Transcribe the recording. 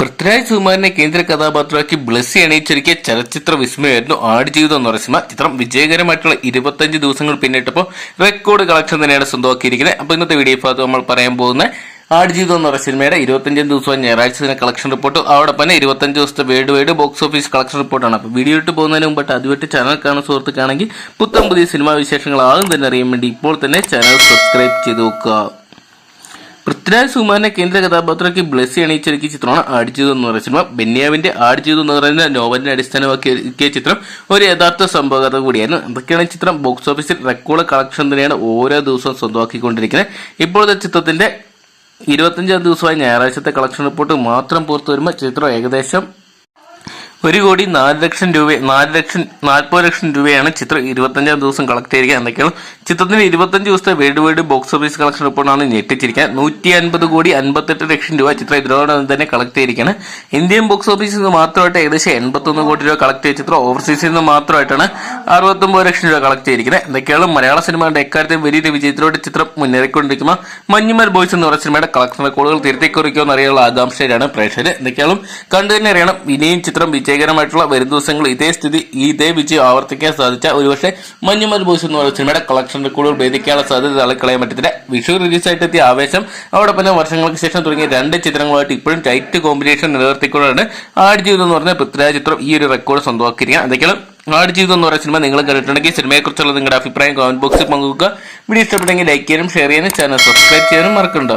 പൃഥ്വിരാജ് സുകുമാരനെ കേന്ദ്ര കഥാപാത്രമാക്കി ബ്ലസ്സി അണിയിച്ചൊരുക്കിയ ചലച്ചിത്ര വിസ്മയമായിരുന്നു ആടുജീവിതം എന്ന് സിനിമ. ചിത്രം വിജയകരമായിട്ടുള്ള ഇരുപത്തഞ്ച് ദിവസങ്ങൾ പിന്നിട്ടപ്പോൾ റെക്കോർഡ് കളക്ഷൻ തന്നെയാണ് സ്വന്തമാക്കിയിരിക്കുന്നത്. അപ്പോൾ ഇന്നത്തെ വീഡിയോ ഭാഗത്ത് നമ്മൾ പറയാൻ പോകുന്ന ആടുജീവിതം എന്ന് പറയുന്ന സിനിമയുടെ ഇരുപത്തഞ്ചാം ദിവസം ഞായറാഴ്ച ദിന കളക്ഷൻ റിപ്പോർട്ട്. അവിടെ തന്നെ ഇരുപത്തഞ്ച് ദിവസത്തെ world wide box office collection റിപ്പോർട്ടാണ്. അപ്പോൾ വീഡിയോ ഇട്ട് പോകുന്നതിന് മുമ്പായിട്ട് അതുമായിട്ട് ചാനൽ കാണുന്ന സുഹൃത്തുക്കാണെങ്കിൽ പുത്തം പുതിയ സിനിമാ വിശേഷങ്ങൾ ആദ്യം തന്നെ അറിയാൻ വേണ്ടി ഇപ്പോൾ തന്നെ ചാനൽ സബ്സ്ക്രൈബ് ചെയ്ത് നോക്കുക. പൃഥ്വിരാജ് സുമാറിന്റെ കേന്ദ്ര കഥാപാത്രമാക്കി ബ്ലസ്സി അണിയിച്ചൊരുക്കിയ ചിത്രമാണ് ആടുജീവിതം എന്ന് പറയുന്ന സിനിമ. ബെന്യാവിന്റെ ആടുജീവിതം എന്ന് പറയുന്ന നോവലിനെ അടിസ്ഥാനമാക്കിയ ചിത്രം ഒരു യഥാർത്ഥ സംഭവകഥ കൂടിയായിരുന്നു. എന്തൊക്കെയാണ് ചിത്രം ബോക്സ് ഓഫീസിൽ റെക്കോർഡ് കളക്ഷൻ തന്നെയാണ് ഓരോ ദിവസവും സ്വന്തമാക്കിക്കൊണ്ടിരിക്കുന്നത്. ഇപ്പോഴത്തെ ചിത്രത്തിന്റെ ഇരുപത്തഞ്ചാം ദിവസമായി ഞായറാഴ്ചത്തെ കളക്ഷൻ റിപ്പോർട്ട് മാത്രം പുറത്തു വരുമ്പോൾ ചിത്രം ഏകദേശം ഒരു കോടി നാല് ലക്ഷം രൂപ നാല് ലക്ഷം നാൽപ്പത് ലക്ഷം രൂപയാണ് ചിത്രം ഇരുപത്തഞ്ചാം ദിവസം കളക്ട് ചെയ്തിരിക്കുക എന്നൊക്കെയാണ് ചിത്രത്തിന് ഇരുപത്തഞ്ച് ദിവസത്തെ world wide box office collection റിപ്പോർട്ടാണ് ഞെട്ടിച്ചിരിക്കുക നൂറ്റി അൻപത് കോടി അൻപത്തെട്ട് ലക്ഷം രൂപ ചിത്രം ഇതിനോടൊപ്പം തന്നെ കളക്ട് ചെയ്തിരിക്കുകയാണ്. ഇന്ത്യൻ ബോക്സ് ഓഫീസിൽ നിന്ന് മാത്രമായിട്ട് ഏകദേശം എൺപത്തൊന്ന് കോടി രൂപ കളക്ട് ചെയ്ത ചിത്രം ഓവർസീസിൽ നിന്ന് മാത്രമായിട്ടാണ് അറുപത്തൊമ്പത് ലക്ഷം രൂപ കളക്ട് ചെയ്തിരിക്കുന്നത്. എന്തൊക്കെയാണ്? മലയാള സിനിമയുടെ എക്കാര്യത്തിൽ വലിയ വിജയത്തിലൂടെ ചിത്രം മുന്നേറിക്കൊണ്ടിരിക്കുന്ന. മഞ്ഞുമൽ ബോയ്സ് എന്ന് പറയുന്ന സിനിമയുടെ കളക്ഷൻ റെക്കോർഡുകൾ തിരുത്തിക്കുറിക്കുമെന്ന് എന്നറിയാനുള്ള ആകാംക്ഷയിലാണ് പ്രേക്ഷകർ എന്തൊക്കെയാണ്? കണ്ടു തന്നെ അറിയണം ഇനിയും ചിത്രം വിജയകരമായിട്ടുള്ള വരും ദിവസങ്ങൾ ഇതേ സ്ഥിതി ഇതേ വിജയം ആവർത്തിക്കാൻ സാധിച്ച ഒരുപക്ഷെ മഞ്ഞുമൽ ബോയ്സ് എന്ന് പറയുന്ന സിനിമയുടെ കളക്ഷൻ റെക്കോർഡുകൾ ഭേദിക്കാനുള്ള സാധ്യത തള്ളിക്കളയാൻ പറ്റത്തില്ല. വിഷു റിലീസായിട്ട് എത്തിയ ആവേശം അവിടെ പിന്നെ വർഷങ്ങൾക്ക് ശേഷം തുടങ്ങിയ രണ്ട് ചിത്രങ്ങളുമായിട്ട് ഇപ്പോഴും ടൈറ്റ് കോമ്പിനേഷൻ നിലനിർത്തിക്കൊണ്ടാണ് ആടുജീവിതം എന്ന് പറഞ്ഞ പൃഥ്വിരാജ് ചിത്രം ഈ ഒരു റെക്കോർഡ് സ്വന്തമാക്കിയിരിക്കുക എന്തൊക്കെയാണ്? ആടുജീവിതം എന്ന് പറയുന്ന സിനിമ നിങ്ങൾ കണ്ടിട്ടുണ്ടെങ്കിൽ സിനിമയെക്കുറിച്ചുള്ള നിങ്ങളുടെ അഭിപ്രായം കമന്റ് ബോക്സിൽ പങ്കുവെക്കുക. വീഡിയോ ഇഷ്ടപ്പെട്ടെങ്കിൽ ലൈക്ക് ചെയ്യാനും ഷെയർ ചെയ്യാനും ചാനൽ സബ്സ്ക്രൈബ് ചെയ്യാനും മറക്കണ്ട.